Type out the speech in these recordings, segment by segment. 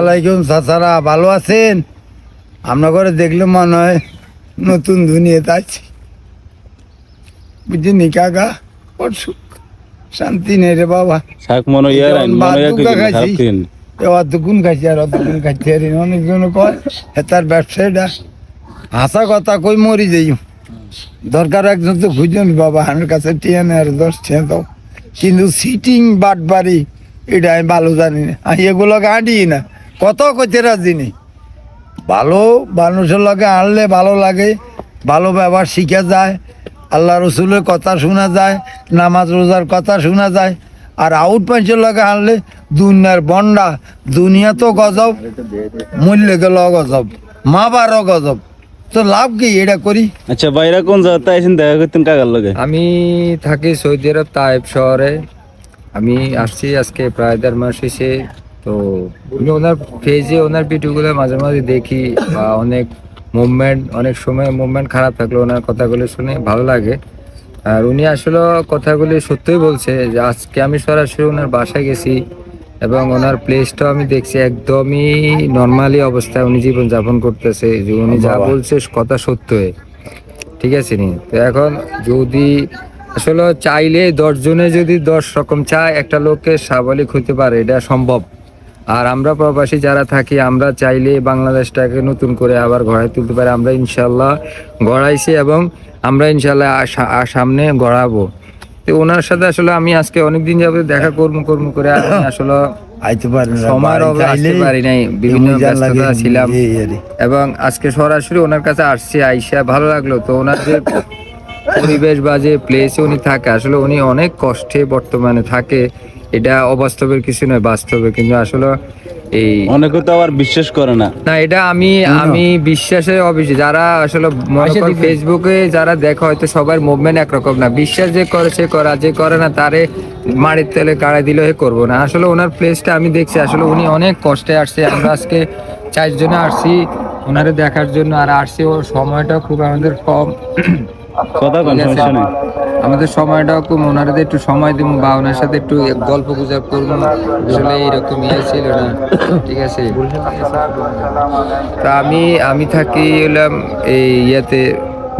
আলাইকুম। চাচারা ভালো আছেন? আপনার ঘরে দেখলে মনে হয় নতুন দুনিয়াতে আছি। বুঝিনি কাকা? ওর সুখ শান্তি নেই রে বাবা। খাইছি। খাইছে আর অতগুণ খাইছে আর অনেকজন কয় তার ব্যবসায়ীটা হাসা কথা কই মরি যাই। দরকার একজন তো খুঁজুন বাবা আমার কাছে টিয়া আর দশ টিয়া দাও। কিন্তু সিটিং বাট বাড়ি এটা আমি ভালো জানি না। আমি এগুলো আঁটি না। কত কইতে রাজি নেই ভালো মানুষের লগে আনলে ভালো লাগে ভালো ব্যবহার শিখা যায় আল্লাহ রসুলের কথা শোনা যায় নামাজ রোজার কথা শোনা যায় আর আউট পাঞ্চের লগে আনলে দুনিয়ার বন্ডা দুনিয়া তো গজব মূল্য গেল গজব মা বারও গজব। তো লাভ কি এটা করি? আচ্ছা বাইরে কোন জায়গাতে আইছেন দেখা করতেন কাকার লগে? আমি থাকি সৌদি আরব তাইব শহরে। আমি আসছি আজকে প্রায় দেড় মাস হয়েছে তো আমি ওনার পেজে ওনার ভিডিওগুলো মাঝে মাঝে দেখি বা অনেক মুভমেন্ট অনেক সময় মুভমেন্ট খারাপ থাকলে ওনার কথাগুলো শুনে ভালো লাগে। আর উনি আসলে কথাগুলি সত্যই বলছে যে আজকে আমি সরাসরি ওনার বাসায় গেছি এবং ওনার প্লেসটাও আমি দেখছি একদমই নর্মালি অবস্থায় উনি জীবনযাপন করতেছে যে উনি যা বলছে কথা সত্যই ঠিক আছে নি? তো এখন যদি আসলে চাইলে দশ জনে যদি দশ রকম চায় একটা লোককে স্বাবলিক হতে পারে এটা সম্ভব। আর আমরা প্রবাসী যারা থাকি আমরা চাইলে বাংলাদেশটাকে নতুন করে আবার গড়াই তুলতে পারি। আমরা ইনশাল্লাহ গড়াইছি এবং আমরা ইনশাল্লাহ সামনে গড়াবো। তো ওনার সাথে আসলে আমি আজকে অনেকদিন যাবে দেখা করব করব করে আসলে পারি নাই বিভিন্ন ব্যস্ততা ছিলাম। এবং আজকে সরাসরি ওনার কাছে আসছি আইসা ভালো লাগল। তো ওনার যে পরিবেশ বা যে প্লেসে উনি থাকে আসলে উনি অনেক কষ্টে বর্তমানে থাকে। এটা অবাস্তবের কিছু নয় বাস্তবে। কিন্তু আসলে এই অনেকে তো আবার বিশ্বাস করে না। না এটা আমি আমি বিশ্বাসে অবিশ্বাস। যারা আসলে ফেসবুকে যারা দেখা হয়তো সবার মুভমেন্ট একরকম না। বিশ্বাস যে করে সে করা যে করে না তারে মাড়ির তেলে কাড়াই দিলে হে করব না। আসলে ওনার প্লেসটা আমি দেখছি আসলে উনি অনেক কষ্টে আসছে। আমরা আজকে চারজনে আসছি ওনারে দেখার জন্য। আর আসছি ওর সময়টা খুব আমাদের কম। কথা কোন সমস্যা নেই। আমাদের সময়টাও কম ওনারা একটু সময় দিব বা ওনার সাথে একটু গল্প গুজব করব আসলে এইরকম ইয়ে ছিল না। ঠিক আছে? তা আমি আমি থাকি হলাম এই ইয়েতে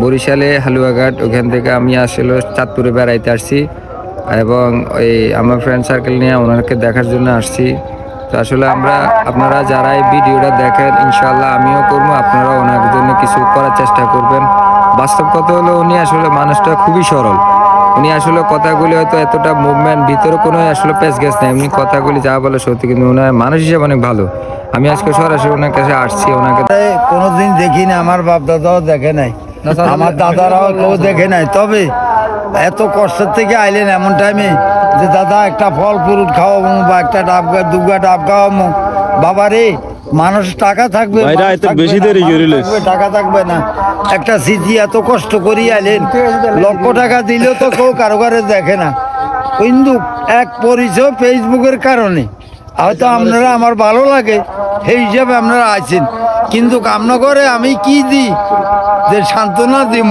বরিশালে হালুয়াঘাট। ওখান থেকে আমি আসলে চাঁদপুরে বেড়াইতে আসছি। এবং এই আমার ফ্রেন্ড সার্কেল নিয়ে ওনাকে দেখার জন্য আসছি। তো আসলে আমরা আপনারা যারা এই ভিডিওটা দেখেন ইনশাল্লাহ আমিও করব আপনারা ওনার জন্য কিছু করার চেষ্টা করবেন। বাস্তব কথা হলো উনি আসলে মানুষটা খুবই সরল। উনি আসলে কথাগুলি হয়তো এতটা মুভমেন্ট ভিতরে কোনো আসলে পেস গেছ নাই এমনি কথাগুলি যা বলে সত্যি কিন্তু ওনার মানুষ হিসেবে অনেক ভালো। আমি আজকে সরাসরি ওনার কাছে আসছি ওনাকে কোনোদিন দেখি না আমার বাপ দাদাও দেখে নাই। না, আমার দাদারাও কেউ দেখে নাই। তবে এত কষ্টের থেকে আইলেন এমন টাইমে যে দাদা একটা ফল ফ্রুট খাওয়াবো বা একটা ডাব দুগা ডাব খাওয়াবো। বাবা রে মানুষ টাকা থাকবে বেশি দেরি টাকা থাকবে না। একটা স্মৃতি এত কষ্ট করি আইলেন লক্ষ টাকা দিলেও তো কেউ কারও কারে দেখে না। কিন্তু এক পরিচয় ফেসবুকের কারণে। হয়তো আপনারা আমার ভালো লাগে সেই হিসাবে আপনারা আছেন। কিন্তু কামনা করে আমি কি দিই? যে সান্ত্বনা দিব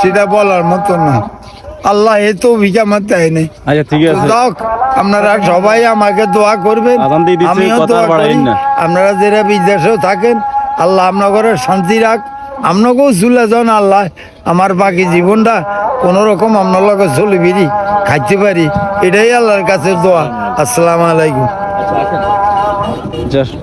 সেটা বলার মতো না। আল্লাহ এ তো ভিজা মারতে হয় নাই। আচ্ছা ঠিক আছে। যাক আপনারা সবাই আমাকে দোয়া করবেন। দিয়ে আমিও দোয়া করি। আপনারা যারা বিদেশেও থাকেন আল্লাহ আপনাদের শান্তি রাখ। আপনাকেও চলে যান আল্লাহ। আমার বাকি জীবনটা কোন রকম আপনার লগে চলে বিড়ি খাইতে পারি। এটাই আল্লাহর কাছে দোয়া। আসসালামু আলাইকুম। জাস্ট